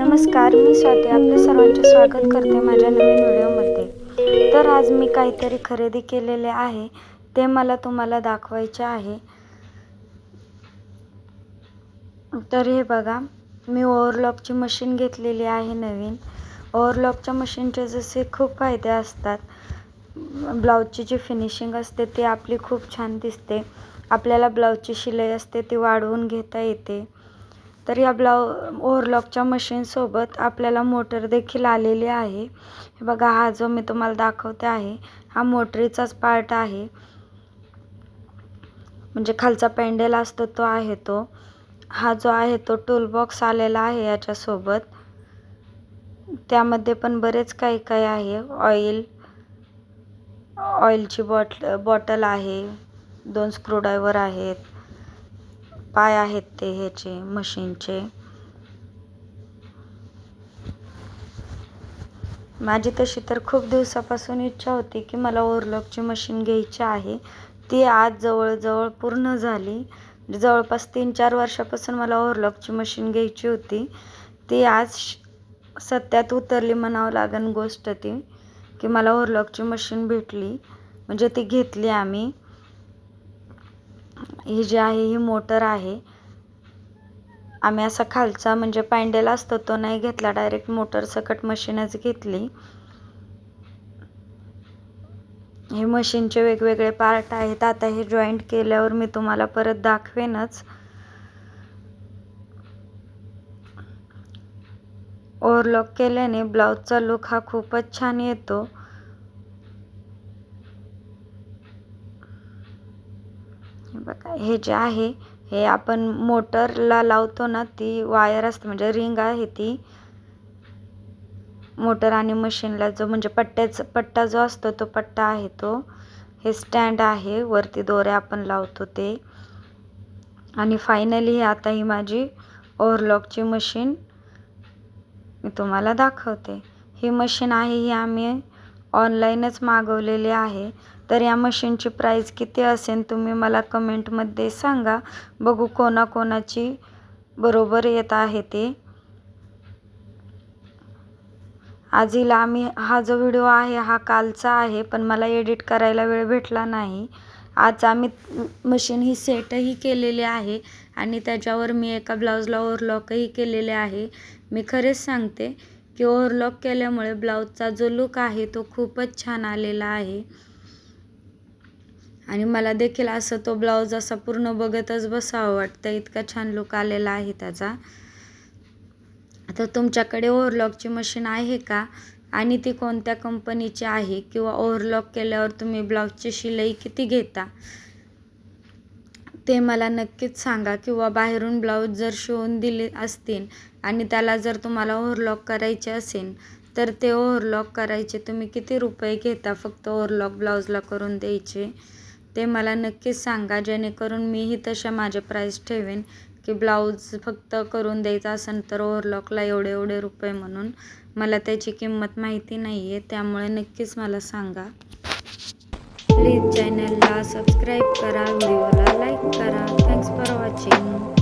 नमस्कार मी स्वाती. आपल्या सर्वांचे स्वागत करते माझ्या नवीन व्हिडिओमध्ये. तर आज मी काहीतरी खरेदी केलेले आहे ते मला तुम्हाला दाखवायचे आहे. तर हे बघा मी ओव्हरलॉकची मशीन घेतलेली आहे नवीन. ओव्हरलॉकच्या मशीनचे जसे खूप फायदे असतात. ब्लाऊजची जी फिनिशिंग असते ती आपली खूप छान दिसते. आपल्याला ब्लाऊजची शिलाई असते ती वाढवून घेता येते. तर या ब्लाउ ओव्हरलॉकच्या मशीनसोबत आपल्याला मोटर देखील आलेली आहे. हे बघा हा जो मी तुम्हाला दाखवते आहे हा मोटरीचाच पार्ट आहे. म्हणजे खालचा पेंडेल असतो तो आहे तो. हा जो आहे तो टूलबॉक्स आलेला आहे याच्यासोबत. त्यामध्ये पण बरेच काही काही आहे. ऑइल ऑइलची बॉट बॉटल आहे. दोन स्क्रूड्रायव्हर आहेत. पाय आहेत ते ह्याचे मशीनचे. माझी तशी तर खूप दिवसापासून इच्छा होती की मला ओरलॉकची मशीन घ्यायची आहे. ती आज जवळजवळ पूर्ण झाली. जवळपास तीन चार वर्षापासून मला ओरलॉकची मशीन घ्यायची होती. ती आज सत्यात उतरली म्हणावं लागेल गोष्ट ती की मला ओरलॉकची मशीन भेटली. म्हणजे ती घेतली आम्ही. ही जी आहे ही मोटर आहे. आम्ही असा खालचा म्हणजे पॅन्डेल असतो तो नाही घेतला. डायरेक्ट मोटर सकट मशीनच घेतली. हे मशीनचे वेगवेगळे पार्ट आहेत. आता हे जॉईंट केल्यावर मी तुम्हाला परत दाखवेनच. ओव्हरलॉक केल्याने ब्लाऊजचा लुक हा खूपच छान येतो. बघा हे जे आहे हे आपण मोटरला लावतो ना ती वायर असते म्हणजे रिंग आहे ती. मोटर आणि मशीनला जो म्हणजे पट्ट्याचा पट्टा जो असतो तो पट्टा आहे तो. हे स्टँड आहे वरती दोऱ्या आपण लावतो ते. आणि फायनली आता ही माझी ओव्हरलॉकची मशीन मी तुम्हाला दाखवते. ही मशीन आहे ही आम्ही ऑनलाईनच मागवलेले आहे. तर या मशीनची प्राईस किती असेल तुम्ही मला कमेंटमध्ये सांगा. बघू कोणाकोणाची बरोबर येत आहे ते. आजीला आम्ही हा जो व्हिडिओ आहे हा कालचा आहे पण मला एडिट करायला वेळ भेटला नाही. आज आम्ही मशीन ही सेटही केलेली आहे आणि त्याच्यावर मी एका ब्लाऊजला ओवरलॉकही केलेले आहे. मी खरेच सांगते की ओव्हरलॉक केल्यामुळे ब्लाऊजचा जो लुक आहे तो खूपच छान आलेला आहे. आणि मला देखील असं तो ब्लाऊज असा पूर्ण बघतच बसावं वाटतं. इतका छान लुक आलेला आहे त्याचा. आता तुमच्याकडे ओव्हरलॉकची मशीन आहे का? आणि ती कोणत्या कंपनीची आहे? किंवा ओव्हरलॉक केल्यावर तुम्ही ब्लाऊजची शिलाई किती घेता? ते मला नक्कीच सांगा किंवा बाहेरून ब्लाऊज जर शिवून दिले असतील आणि त्याला जर तुम्हाला ओव्हरलॉक करायचे असेल तर ते ओव्हरलॉक करायचे. तुम्ही किती रुपये घेता फक्त ओव्हरलॉक ब्लाऊजला करून द्यायचे? ते मला नक्कीच सांगा. जेणेकरून मीही तशा माझे प्राईस ठेवेन की ब्लाऊज फक्त करून द्यायचा असेल तर ओव्हरलॉकला एवढे एवढे रुपये म्हणून. मला त्याची किंमत माहिती नाही आहे त्यामुळे नक्कीच मला सांगा. प्लीज चॅनलला सबस्क्राईब करा व्हिडिओला लाईक करा. Thanks for watching